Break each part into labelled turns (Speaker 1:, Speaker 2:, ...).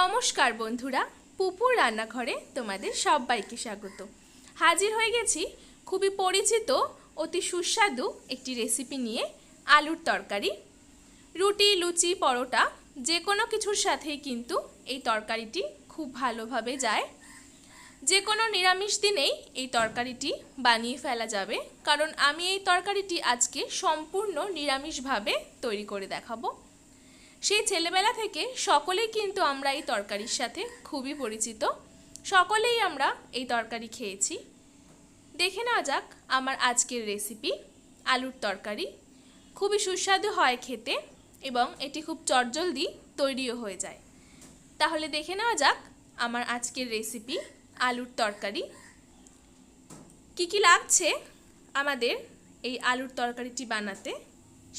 Speaker 1: নমস্কার বন্ধুরা পুপুর রান্নাঘরে তোমাদের সবাইকে স্বাগত। হাজির হয়ে গেছি খুবই পরিচিত, অতি সুস্বাদু একটি রেসিপি নিয়ে আলুর তরকারি। রুটি, লুচি, পরোটা যে কোনো কিছুর সাথেই কিন্তু এই তরকারিটি খুব ভালোভাবে যায়। যে কোনো নিরামিষ দিনেই এই তরকারিটি বানিয়ে ফেলা যাবে, কারণ আমি এই তরকারিটি আজকে সম্পূর্ণ নিরামিষভাবে তৈরি করে দেখাবো। সেই ছেলেবেলা থেকে সকলেই কিন্তু আমরা এই তরকারির সাথে খুবই পরিচিত। সকলেই আমরা এই তরকারি খেয়েছি। দেখে নেওয়া যাক আমার আজকের রেসিপি আলুর তরকারি। খুবই সুস্বাদু হয় খেতে এবং এটি খুব চটজলদি তৈরিও হয়ে যায়। তাহলে দেখে নেওয়া যাক আমার আজকের রেসিপি আলুর তরকারি। কি কি লাগছে আমাদের এই আলুর তরকারিটি বানাতে,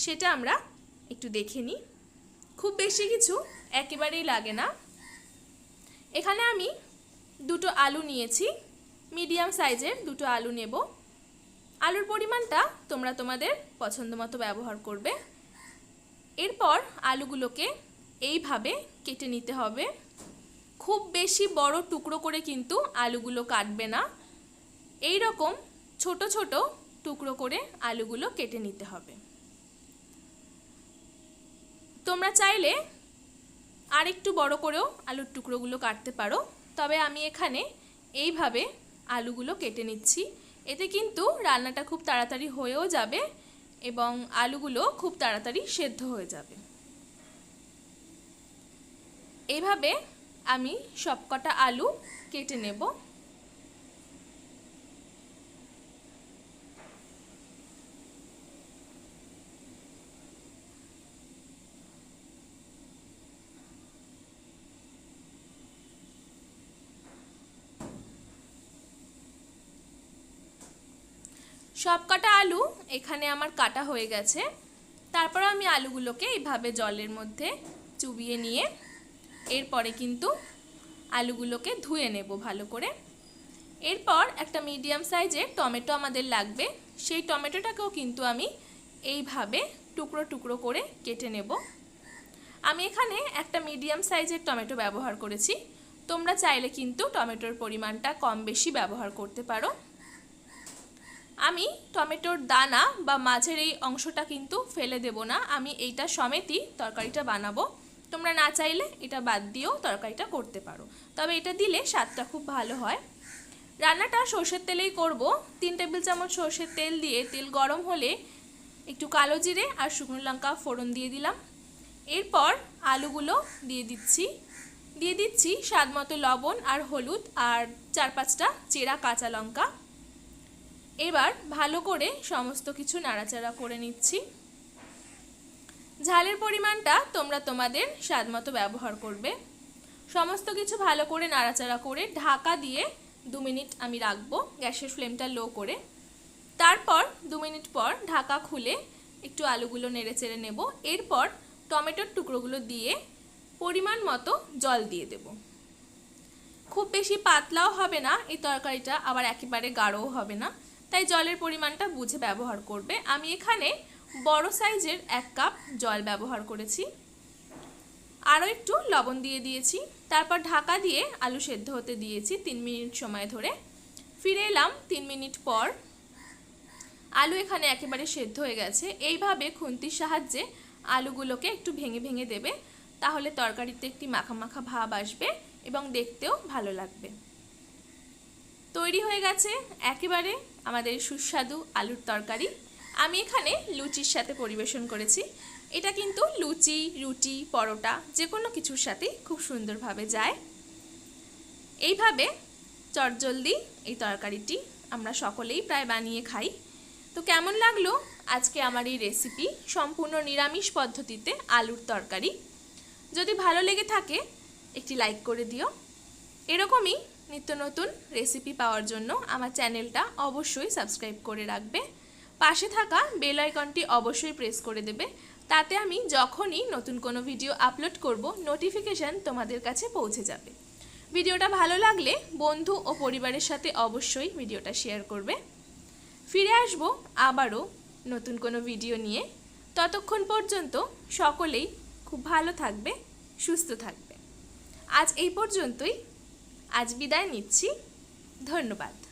Speaker 1: সেটা আমরা একটু দেখে নিই। খুব বেশি কিছু একেবারেই লাগে না। এখানে আমি দুটো আলু নিয়েছি, মিডিয়াম সাইজের দুটো আলু নেব। আলুর পরিমাণটা তোমরা তোমাদের পছন্দ মতো ব্যবহার করবে। এরপর আলুগুলোকে এইভাবে কেটে নিতে হবে। খুব বেশি বড় টুকরো করে কিন্তু আলুগুলো কাটবে না। এই রকম ছোট ছোট টুকরো করে আলুগুলো কেটে নিতে হবে। তোমরা চাইলে আর একটু বড় করেও আলুর টুকরোগুলো কাটতে পারো। তবে আমি এখানে এইভাবে আলুগুলো কেটে নিচ্ছি। এতে কিন্তু রান্নাটা খুব তাড়াতাড়ি হয়েও যাবে এবং আলুগুলো খুব তাড়াতাড়ি সেদ্ধ হয়ে যাবে। এইভাবে আমি সবকটা আলু কেটে নেব। সব কটা আলু এখানে আমার কাটা হয়ে গেছে। তারপর আমি আলুগুলোকে এইভাবে জলের মধ্যে চুবিয়ে নিয়ে এরপরে কিন্তু আলুগুলোকে ধুয়ে নেব ভালো করে। এরপর একটা মিডিয়াম সাইজের টমেটো আমাদের লাগবে। সেই টমেটোটাকেও কিন্তু আমি এইভাবে টুকরো টুকরো করে কেটে নেব। আমি এখানে একটা মিডিয়াম সাইজের টমেটো ব্যবহার করেছি। তোমরা চাইলে কিন্তু টমেটোর পরিমাণটা কম বেশি ব্যবহার করতে পারো। আমি টমেটোর দানা বা মাঝের এই অংশটা কিন্তু ফেলে দেব না। আমি এইটা সমেতই তরকারিটা বানাবো। তোমরা না চাইলে এটা বাদ দিয়েও তরকারিটা করতে পারো। তবে এটা দিলে স্বাদটা খুব ভালো হয়। রান্নাটা সর্ষের তেলেই করব। তিন টেবিল চামচ সর্ষের তেল দিয়ে তেল গরম হলে একটু কালো জিরে আর শুকনো লঙ্কা ফোড়ন দিয়ে দিলাম। এরপর আলুগুলো দিয়ে দিচ্ছি। দিয়ে দিচ্ছি স্বাদ মতো লবণ আর হলুদ আর চার পাঁচটা চেরা কাঁচা লঙ্কা। এবার ভালো করে সমস্ত কিছু নাড়াচাড়া করে নিচ্ছি। ঝালের পরিমাণটা তোমরা তোমাদের স্বাদ মতো ব্যবহার করবে। সমস্ত কিছু ভালো করে নাড়াচাড়া করে ঢাকা দিয়ে দু মিনিট আমি রাখব গ্যাসের ফ্লেমটা লো করে। তারপর দু মিনিট পর ঢাকা খুলে একটু আলুগুলো নেড়ে চেড়ে নেব। এরপর টমেটোর টুকরোগুলো দিয়ে পরিমাণ মতো জল দিয়ে দেব। খুব বেশি পাতলাও হবে না, এই তরকারিটা আবার একেবারে গাঢ়ও হবে না। তাই জলের পরিমাণটা বুঝে ব্যবহার করবে। আমি এখানে বড় সাইজের এক কাপ জল ব্যবহার করেছি। আরও একটু লবণ দিয়ে দিয়েছি। তারপর ঢাকা দিয়ে আলু সেদ্ধ হতে দিয়েছি তিন মিনিট সময় ধরে। ফিরে এলাম তিন মিনিট পর। আলু এখানে একেবারে সেদ্ধ হয়ে গেছে। এইভাবে খুন্তির সাহায্যে আলুগুলোকে একটু ভেঙে ভেঙে দেবে। তাহলে তরকারিতে একটি মাখা মাখা ভাব আসবে এবং দেখতেও ভালো লাগবে। তৈরি হয়ে গেছে একেবারে আমাদের সুস্বাদু আলুর তরকারি। আমি এখানে লুচির সাথে পরিবেশন করেছি। এটা কিন্তু লুচি, রুটি, পরোটা যে কোনো কিছুর সাথে খুব সুন্দরভাবে যায়। এইভাবে চটজলদি এই তরকারিটি আমরা সকলেই প্রায় বানিয়ে খাই। তো কেমন লাগল আজকে আমার এই রেসিপি? সম্পূর্ণ নিরামিষ পদ্ধতিতে আলুর তরকারি। যদি ভালো লেগে থাকে, একটি লাইক করে দিও। এরকমই নিত্য নতুন রেসিপি পাওয়ার জন্য আমার চ্যানেলটা অবশ্যই সাবস্ক্রাইব করে রাখবে। পাশে থাকা বেল আইকনটি অবশ্যই প্রেস করে দেবে। তাতে আমি যখনই নতুন কোনো ভিডিও আপলোড করব নোটিফিকেশান তোমাদের কাছে পৌঁছে যাবে। ভিডিওটা ভালো লাগলে বন্ধু ও পরিবারের সাথে অবশ্যই ভিডিওটা শেয়ার করবে। ফিরে আসব আবারও নতুন কোনো ভিডিও নিয়ে। ততক্ষণ পর্যন্ত সকলেই খুব ভালো থাকবে, সুস্থ থাকবে। আজ এই পর্যন্তই। আজ বিদায় নিচ্ছি। ধন্যবাদ।